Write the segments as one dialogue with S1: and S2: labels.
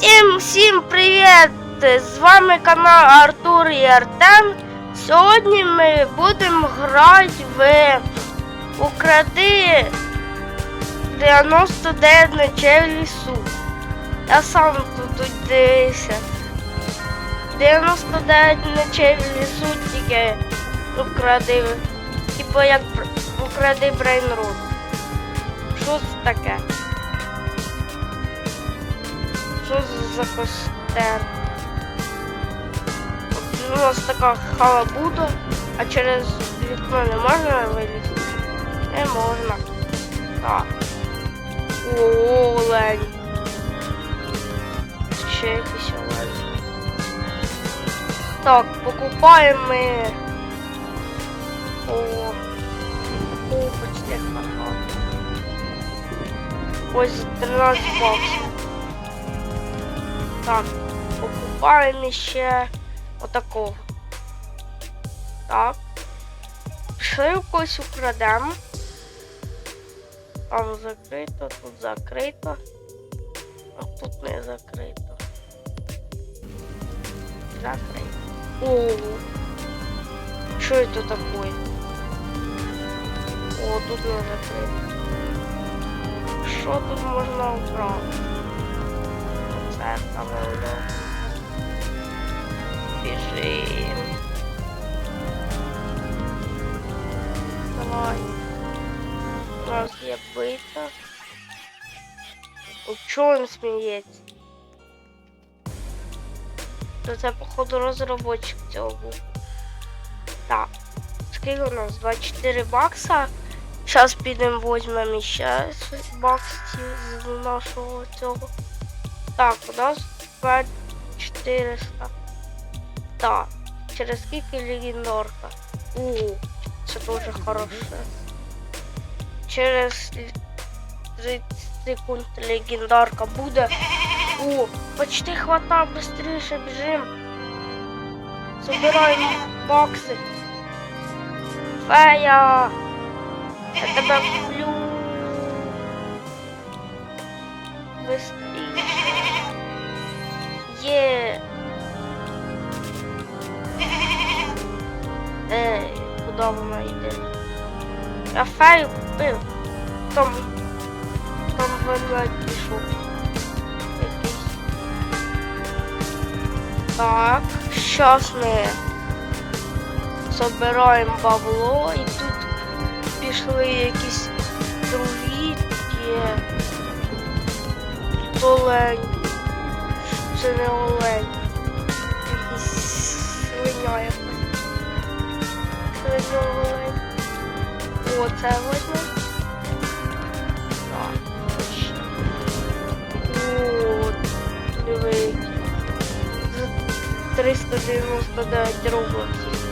S1: Всім всім привіт! З вами канал Артур і Артем. Сьогодні ми будемо грати в Укради 99 ночей в лісу. Я сам тут дивився. 99 ночей в лісу тільки укради. Типу як укради брейнрут. Що це таке? Що за костер? У нас така халабуда, а через вікно не можна вилізти? Не можна. Так. Олень. Ще якийсь олень. Так, покупаємо ми. О, о, почти хата. Ось 13 баксів. Так, покупаємо ще отакого. Так. Пішли в когось украдемо. Там закрито, тут закрито. А тут не закрито. Закрито. О, що это такое? О, тут не закрито. Що тут можна украти? Там воно. Біжим. Давай. Бита. У він сміється? То це, походу, розробочик цього. Так. Скільки у нас? 24 бакса. Зараз підемо візьмемо ще баксів з нашого цього. Так, у нас 2400. Так. Через скільки легендарка? У, це дуже хороше. Через 30 секунд легендарка буде. О, почти хвата, быстріше біжим. Собираємо бокси. Фея! Я тебе куплю. Быстріше. Є. Ей, куди йде? Фею купив. Там, там пішов. Так, щас ми собираємо бабло і тут пішли якісь другі є. Тут не олень. Якийсь свиня якась. Свиня олень. О, це видно. Так. ще. О, диви. За 399 роблоксів.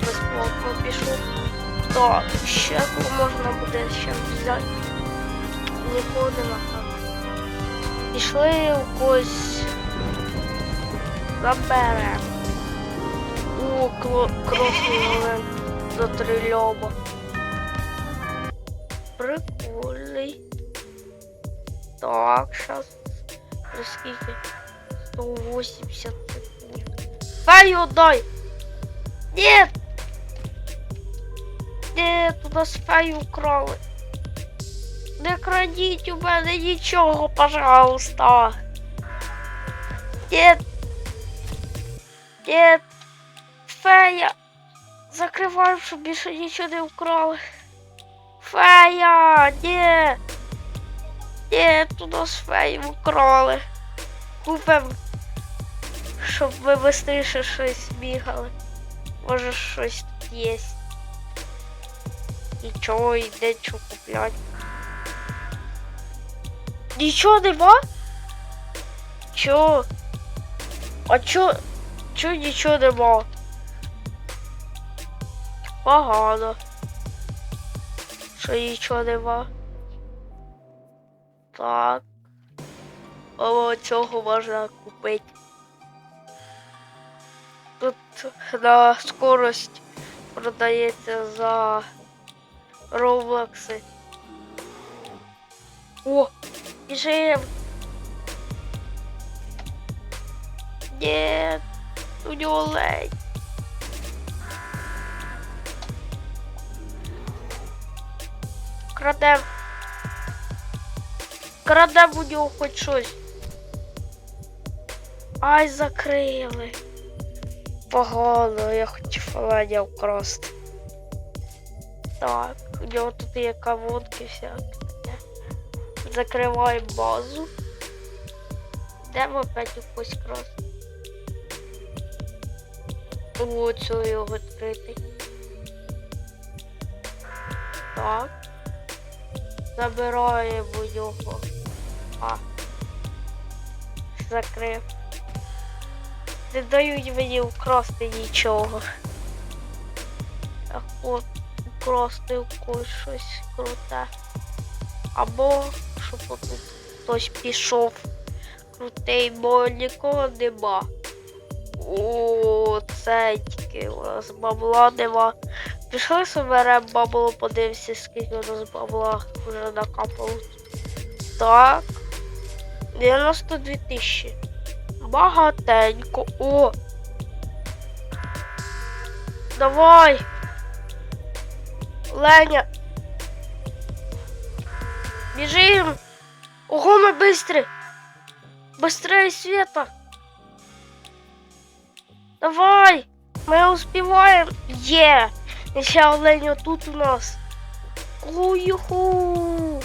S1: Безплатно пішов. Так, ще можна буде ще взяти. Нікого нема так. Пішли у когось. Заберемо. О, кло- красний олень за три льоба. Прикольний. Так, сейчас. Скільки? 180 секунд. Дай отдай! Нет! Нет, у нас фею украли. Не крадіть у мене нічого, пожалуйста. Нет. Нет. Фея. Закриваємо, щоб більше нічого не вкрали. Фея, ні. Ні, тут нас феї вкрали. Купим, щоб ви швидше щось бігали. Може щось тут є. Нічого йде, що купляти. Нічого нема? Чо? А чо? Чо нічого нема? Погано. Що нічого нема. Так. О, цього можна купити. Тут на скорость продається за роблокси. О, біжим. Ні, у нього лень. Крадем. Крадем у нього хоч щось. Ай, закрили. Погано, я хотів оленя вкрасти. Так, у нього тут є кавунки всякі. Закриваємо базу. Йдемо опять якусь красти. Цього його відкритий. Так. Забираємо його. А. Закрив. Не дають мені вкрасти нічого. Так от, вкрасти у когось щось круте. Або щоб отут хтось пішов крутий, бо нікого нема. О, це тільки у нас бабла нема. Пішли соберемо бабло, подивимося, скільки у нас бабла вже накапало. Так. 92 тисячі. Багатенько. О! Давай! Леня! Біжим! Ого, ми быстрі! Быстрее Света! Давай! Мы успеваем! Е! И ще Оленя тут у нас. О, юху!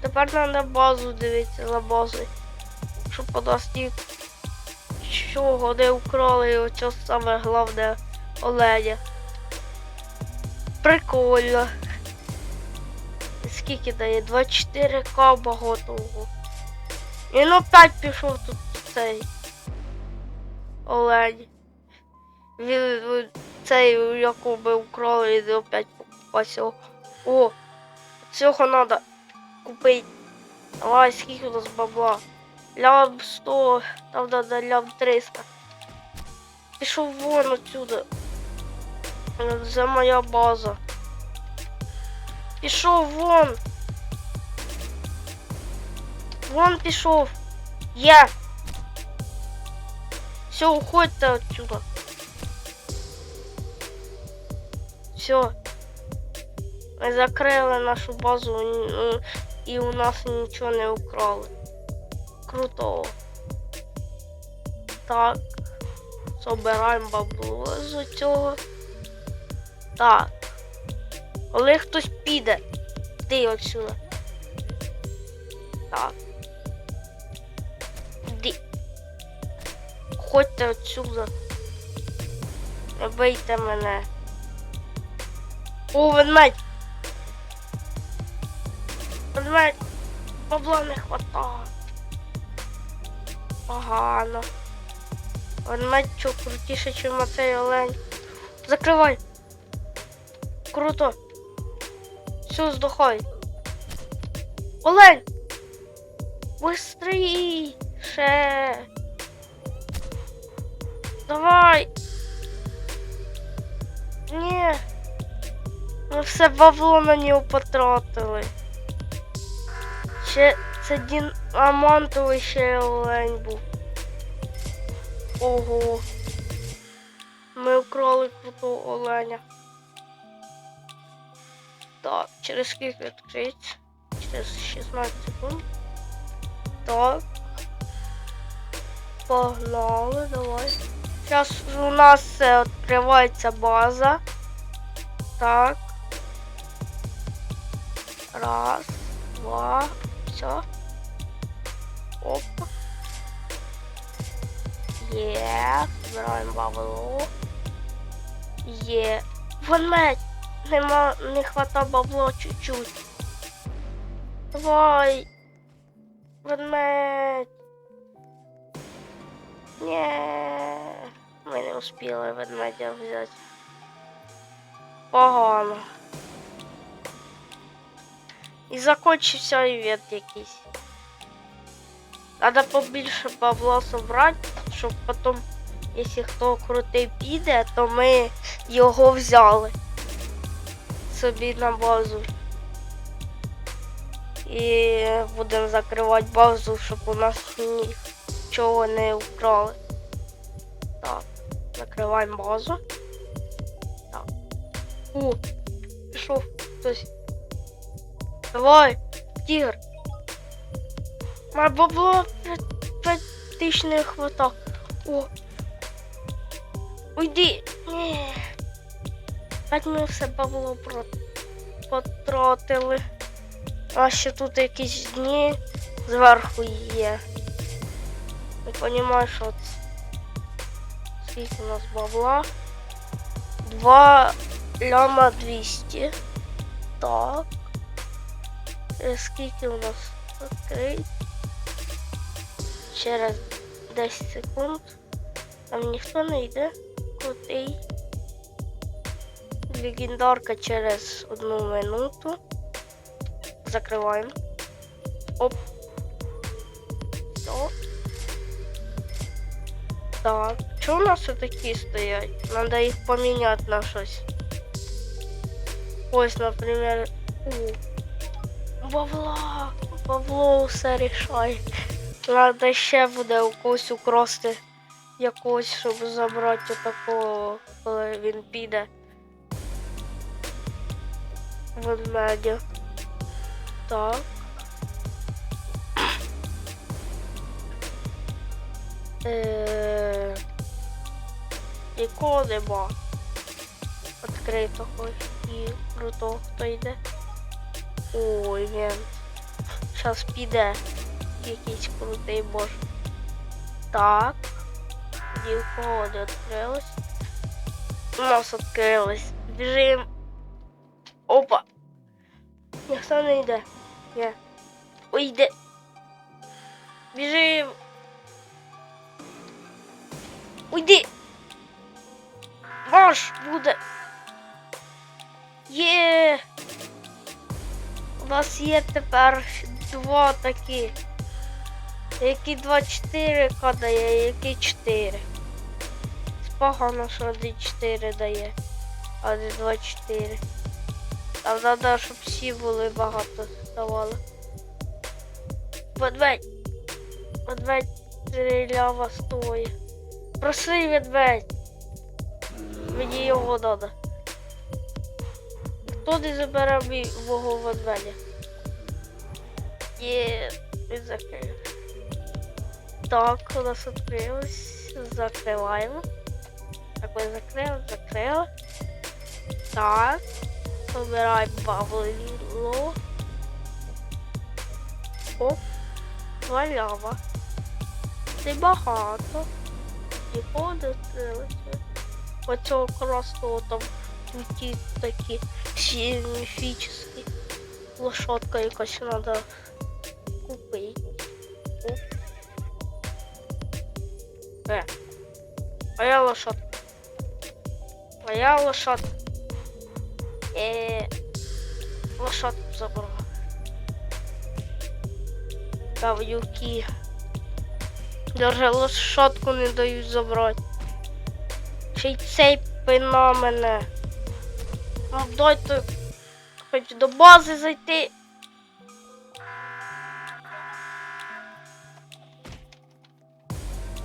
S1: Тепер треба базу дивитися за базою. Щоб у нас нічого не вкрали, оце саме головне Оленя. Прикольно. Скільки дає? 24к багатого. Він опять пішов тут цей олень. Він цей, якого ми вкрали, він опять покупався. О, цього треба купити. Давай, скільки у нас бабла? Лям 100, там треба лям 300. Пішов вон отсюда. Це моя база. Пішов вон. Вон пішов. Я. Все, уходьте отсюда. Все. Закрили нашу базу н- і у нас нічого не украли. Круто. Так. Собираємо бабло з цього. Так. Коли хтось піде, ти отсюда. Так. Ходьте отсюда. Не бийте мене. О, ведмедь! Ведмедь! Бабла не хватає. Погано. Ведмедь що крутіше, ніж цей олень. Закривай! Круто! Все, здохай! Олень! Быстріше! Давай! Ні! Ми все бабло на нього потратили. Ще це діамантовий ще олень був. Ого. Ми вкрали крутого оленя. Так, через скільки відкриється? Через 16 секунд. Так. Погнали, давай. Зараз у нас е, відкривається база. Так. Раз, два, все. Опа. Є. Збираємо бабло. Є. Ведмедь! Нема, не хвата бабло чуть-чуть. Давай. Ведмедь. Ні. Ми не успіли ведмедя взяти. Погано. І закончився івент якийсь. Надо побільше бабла собрати, щоб потім, якщо хто крутий піде, то ми його взяли собі на базу. І будемо закривати базу, щоб у нас нічого не вкрали. Так, закриваємо базу. Так. О, пішов хтось. Давай, тігр. Має бабло 5 тисяч не хватало. О. Уйди. Ні. Так ми все бабло потратили. А ще тут якісь дні зверху є. Не розумію, що це. Скільки у нас бабла? 2 ляма 200. Так. Е, Скільки у нас? Окей. Через 10 секунд. Там ніхто не йде. Крутий. Легендарка через одну минуту. Закриваємо. Оп. Все. Так. Чого у нас такі стоять? Надо їх поміняти на щось. Ось, наприклад. У. Бабла. Бабло все рішає. Надо ще буде у когось украсти якогось, щоб забрати такого, коли він піде. Ведмедя. Так. Е, Нікого нема. Відкритого і крутого хто йде. Ой, він. Зараз піде якийсь крутий бож. Так. Ні кого не відкрилось. У нас відкрилось. Біжим. Опа. Ніхто не йде. Ні. Ой, йде. Біжим. Уйди. Ваш буде. Є. У нас є тепер два такі. Які 2-4 дає, які 4. Спогано, що 1-4 дає, а не 2-4. Там треба, щоб всі були багато ставали. Ведмедь. Ведмедь стрілява стоїть. Проси ведмедь. Мені його треба. Хто не забере мій мого ведмедя? Є, він закрив. Так, у нас відкрилось. Закриваємо. Так, ми закрили, закрили. Так. Забираємо бабло. Оп. Два ляма. Це багато. Нікого не відкрилося. Оцього красного там ті такі всі міфічні. Лошадка якась треба купити. Оп. Е. Моя лошадка. Моя лошадка. Е. Лошадку забрала. Кав'юки. Даже лошадку не дають забрати. Й цей пина мене. Ну дайте хоч до бази зайти.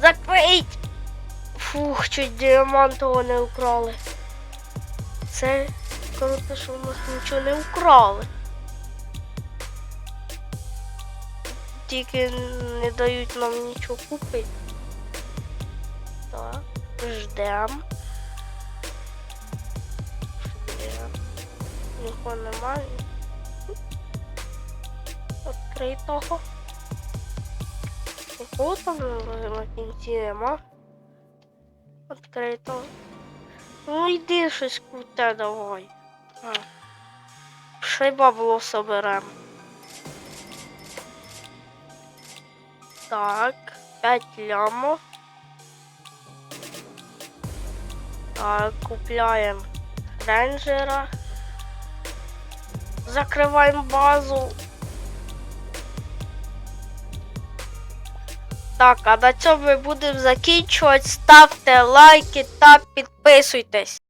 S1: Закрить! Фух, чуть діамантового не украли. Це круто, що в нас нічого не украли. Тільки не дають нам нічого купити. Так, ждем. Нікого немає. Відкритого. Нікого там на кінці нема. Відкритого. Ну йди щось круте давай. А. Ще й бабло соберемо. Так, 5 лямов. Купляємо рейнджера. Закриваємо базу. Так, а на цьому ми будемо закінчувати. Ставте лайки та підписуйтесь.